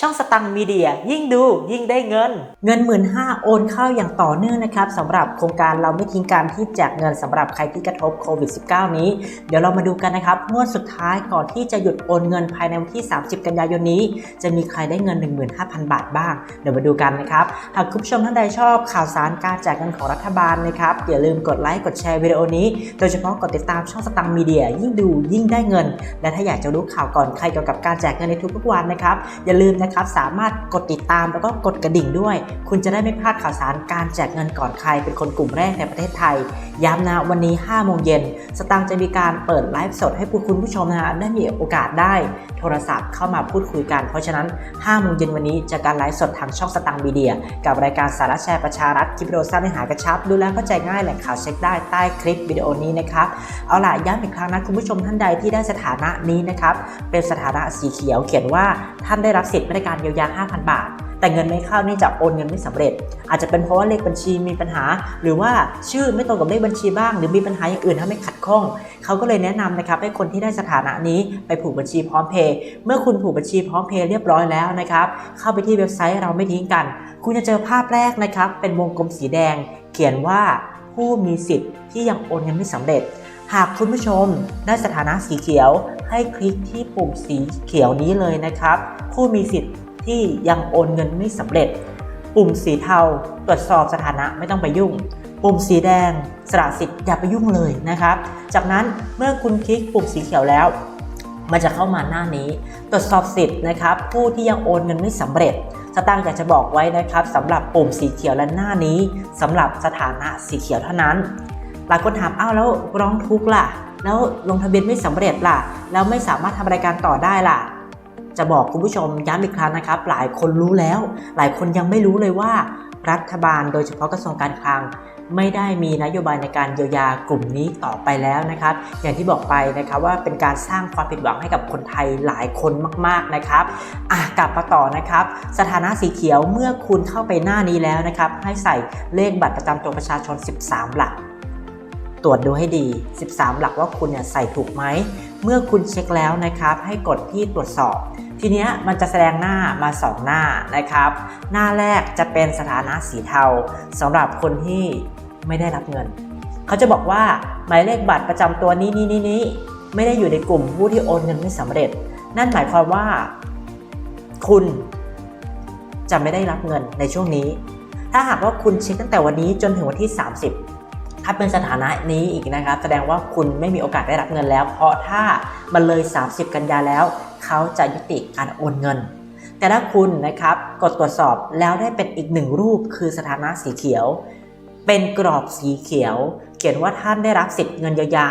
ช่องสตังค์มีเดีย ยิ่งดูยิ่งได้เงิน เงิน1 5ื่นห้าโอนเข้าอย่างต่อเนื่องนะครับสำหรับโครงการเราไม่ทิ้งการที่แจกเงินสำหรับใครที่กระทบโควิด -19 นี้ เดี๋ยวเรามาดูกันนะครับงวดสุดท้ายก่อนที่จะหยุดโอนเงินภายในวันที่ 30 กันยายนนี้ จะมีใครได้เงิน 15,000 บาทบ้าง เดี๋ยวมาดูกันนะครับหากคุณผู้ชมท่านใดชอบข่าวสารการแจกเงินของรัฐบาลนะครับอย่าลืมกดไลค์กดแชร์วิดีโอนี้ โดยเฉพาะกดติดตามช่องสตังค์มีเดียยิ่งดูยิ่งได้เงิน และถ้าอยากจะรู้ข่าวก่อนใครเกี่ยวกับการแจกเงินในทุกๆวันนะครับอย่าลืมนะครับ สามารถกดติดตามแล้วก็กดกระดิ่งด้วย คุณจะได้ไม่พลาดข่าวสารการแจกเงินก่อนใครเป็นคนกลุ่มแรกในประเทศไทย ย้ำนะวันนี้ 5 โมงเย็น สตางค์จะมีการเปิดไลฟ์สดให้คุณผู้ชมนะฮะได้มีโอกาสได้ โทรศัพท์เข้ามาพูดคุยกัน เพราะฉะนั้น 5 โมงเย็นวันนี้จะการไลฟ์สดทางช่องสตังค์มีเดีย กับรายการสาระแชร์ประชารัฐคลิปวิดีโอสั้นเนื้อหากระชับ ดูแลเข้าใจง่ายแหล่งข่าวเช็คได้ใต้คลิปวิดีโอนี้นะครับเอาล่ะย้ำอีกครั้งนะคุณผู้ชมท่านใดที่ได้สถานะนี้นะครับเป็นสถานะสีเขียวเขียนว่าท่านได้รับสิทธิ์มาตรการเยียวยา 5,000 บาท แต่เงินไม่เข้าเนื่องจากโอนเงินไม่สำเร็จ อาจจะเป็นเพราะว่าเลขบัญชีมีปัญหา หรือว่าชื่อไม่ตรงกับเลขบัญชีบ้าง หรือมีปัญหาอย่างอื่นทำให้ขัดข้อง เขาก็เลยแนะนำนะครับให้คนที่ได้สถานะนี้ไปผูกบัญชีพร้อมเพย์เมื่อคุณผูกบัญชีพร้อมเพย์เรียบร้อยแล้วนะครับเข้าไปที่เว็บไซต์เราไม่ทิ้งกัน คุณจะเจอภาพแรกนะครับเป็นวงกลมสีแดง เขียนว่าผู้มีสิทธิ์ที่ยังโอนเงินไม่สำเร็จ หากคุณผู้ชมได้สถานะสีเขียว ให้คลิกที่ปุ่มสีเขียวนี้เลยนะครับ ผู้มีสิทธิ์ที่ยังโอนเงินไม่สำเร็จ ปุ่มสีเทาตรวจสอบสถานะไม่ต้องไปยุ่ง ปุ่มสีแดงสละสิทธิ์อย่าไปยุ่งเลยนะครับ จากนั้นเมื่อคุณคลิกปุ่มสีเขียวแล้ว มันจะเข้ามาหน้านี้ ตรวจสอบสิทธิ์นะครับ ผู้ที่ยังโอนเงินไม่สำเร็จสตางค์อยากจะบอกไว้นะครับสำหรับปุ่มสีเขียวและหน้านี้สำหรับสถานะสีเขียวเท่านั้น หลายคนถามอ้าวแล้วร้องทุกข์ล่ะ แล้วลงทะเบียนไม่สำเร็จล่ะ แล้วไม่สามารถทำรายการต่อได้ล่ะ จะบอกคุณผู้ชมย้ำอีกครั้งนะครับ หลายคนรู้แล้ว หลายคนยังไม่รู้เลยว่า รัฐบาลโดยเฉพาะกระทรวงการคลังไม่ได้มีนโยบายในการเยียวยากลุ่มนี้ต่อไปแล้วนะครับ อย่างที่บอกไปนะครับว่าเป็นการสร้างความผิดหวังให้กับคนไทยหลายคนมากๆนะครับอะกลับมาต่อนะครับ สถานะสีเขียวเมื่อคุณเข้าไปหน้านี้แล้วนะครับ ให้ใส่เลขบัตรประจำตัวประชาชน 13 หลัก ตรวจดูให้ดี 13 หลักว่าคุณเนี่ยใส่ถูกไหม เมื่อคุณเช็คแล้วนะครับ ให้กดที่ตรวจสอบ ทีนี้มันจะแสดงหน้ามา 2 หน้านะครับ หน้าแรกจะเป็นสถานะสีเทาสำหรับคนที่ไม่ได้รับเงิน เขาจะบอกว่าหมายเลขบัตรประจำตัวนี้นี้นี้นี้ไม่ได้อยู่ในกลุ่มผู้ที่โอนเงินไม่สำเร็จ นั่นหมายความว่า คุณจะไม่ได้รับเงินในช่วงนี้ ถ้าหากว่าคุณเช็คตั้งแต่วันนี้จนถึงวันที่ 30 ถ้าเป็นสถานะนี้อีกนะครับ แสดงว่าคุณไม่มีโอกาสได้รับเงินแล้ว เพราะถ้ามันเลย 30 กันยาแล้ว เขาจะยุติการโอนเงิน แต่ถ้าคุณนะครับกดตรวจสอบแล้วได้เป็นอีกหนึ่งรูปคือสถานะสีเขียว เป็นกรอบสีเขียว เขียนว่าท่านได้รับสิทธิ์เงินเยียวยา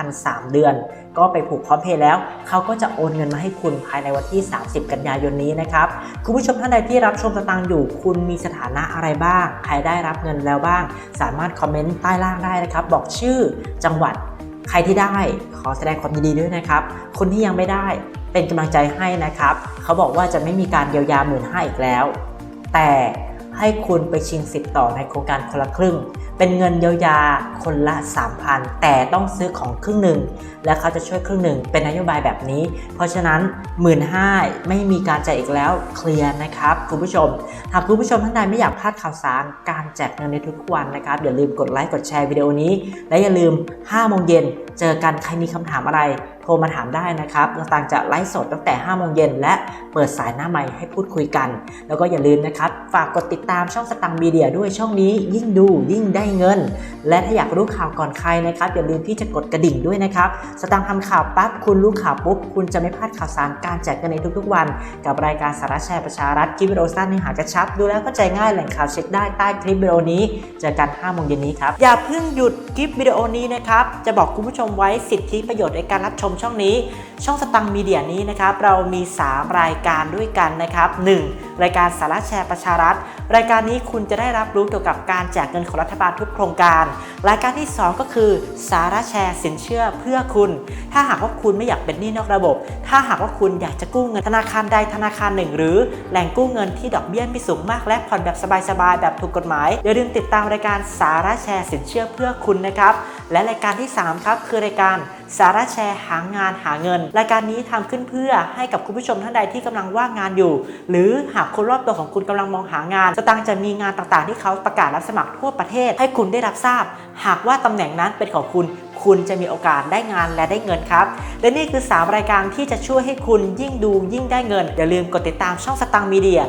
5,003 เดือน ก็ไปผูกพร้อมเพย์แล้ว เขาก็จะโอนเงินมาให้คุณภายในวันที่ 30 กันยายนนี้นะครับ คุณผู้ชมท่านใดที่รับชมสตางค์อยู่ คุณมีสถานะอะไรบ้าง ใครได้รับเงินแล้วบ้าง สามารถคอมเมนต์ใต้ล่างได้นะครับ บอกชื่อ จังหวัด ใครที่ได้ขอแสดงความยินดีด้วยนะครับ คนที่ยังไม่ได้เป็นกำลังใจให้นะครับ เขาบอกว่าจะไม่มีการเยียวยาหมื่นห้าอีกแล้ว แต่ ให้คุณไปชิงสิทธิ์ต่อในโครงการคนละครึ่ง เป็นเงินเยียวยาคนละ 3,000 แต่ต้องซื้อของครึ่งหนึ่ง และเขาจะช่วยครึ่งหนึ่งเป็นนโยบายแบบนี้ เพราะฉะนั้น 1 5ื่นไม่มีการจ่ายอีกแล้วเคลียร์นะครับคุณผู้ชม หากคุณผู้ชมท่านใดไม่อยากพลาดข่าวสารการแจกเงินในทุกๆวันนะครับอย่าลืมกดไลค์กดแชร์วิดีโอนี้ และอย่าลืม5โมงเย็นเจอกันใครมีคำถามอะไร โทรมาถามได้นะครับต่างจะไลฟ์สดตั้งแต่5โมงเย็นและเปิดสายหน้าใหม่ให้พูดคุยกัน แล้วก็อย่าลืมนะครับ ฝากกดติดตามช่องสตังมีเดียด้วยช่องนี้ยิ่งดูยิ่งได้เงิน และถ้าอยากรู้ข่าวก่อนใครนะครับ อย่าลืมที่จะกดกระดิ่งด้วยนะครับ สตังทำข่าวปั๊บคุณรู้ข่าวปุ๊บคุณจะไม่พลาดข่าวสารการแจกเงินในทุกๆวัน กับรายการสาระแชร์ประชารัฐคลิปวิดีโอสั้นเนื้อหากระชับ ดูแล้วเข้าใจง่ายแหล่งข่าวเช็คได้ใต้คลิปวิดีโอนี้เจอกัน5โมงเย็นนี้ครับอย่าเพิ่งหยุดคลิปวิดีโอนี้นะครับจะบอกคุณผู้ชมไว้สิทธิประโยชน์ในการรับชมช่องนี้ ช่องสตังค์มีเดียนี้นะครับ เรามี 3 รายการด้วยกันนะครับ 1. รายการสาระแชร์ประชารัฐ รายการนี้คุณจะได้รับรู้เกี่ยวกับการแจกเงินของรัฐบาลทุกโครงการ รายการที่ 2 ก็คือ สาระแชร์สินเชื่อเพื่อคุณ ถ้าหากว่าคุณไม่อยากเป็นหนี้นอกระบบ ถ้าหากว่าคุณอยากจะกู้เงินธนาคารใดธนาคารหนึ่ง หรือแหล่งกู้เงินที่ดอกเบี้ยไม่สูงมากและผ่อนแบบสบายๆแบบถูกกฎหมายอย่าลืมติดตามรายการสาระแชร์สินเชื่อเพื่อคุณนะครับ และรายการที่ 3 ครับ คือรายการ สาระแชร์หางานหาเงิน รายการนี้ทำขึ้นเพื่อให้กับคุณผู้ชมท่านใดที่กำลังว่างงานอยู่ หรือหากคนรอบตัวของคุณกำลังมองหางาน สตังจะมีงานต่างๆ ที่เขาประกาศรับสมัครทั่วประเทศ ให้คุณได้รับทราบ หากว่าตำแหน่งนั้นเป็นของคุณ คุณจะมีโอกาสได้งานและได้เงินครับ และนี่คือ 3 รายการที่จะช่วยให้คุณยิ่งดูยิ่งได้เงินอย่าลืมกดติดตามช่องสตังมีเดีย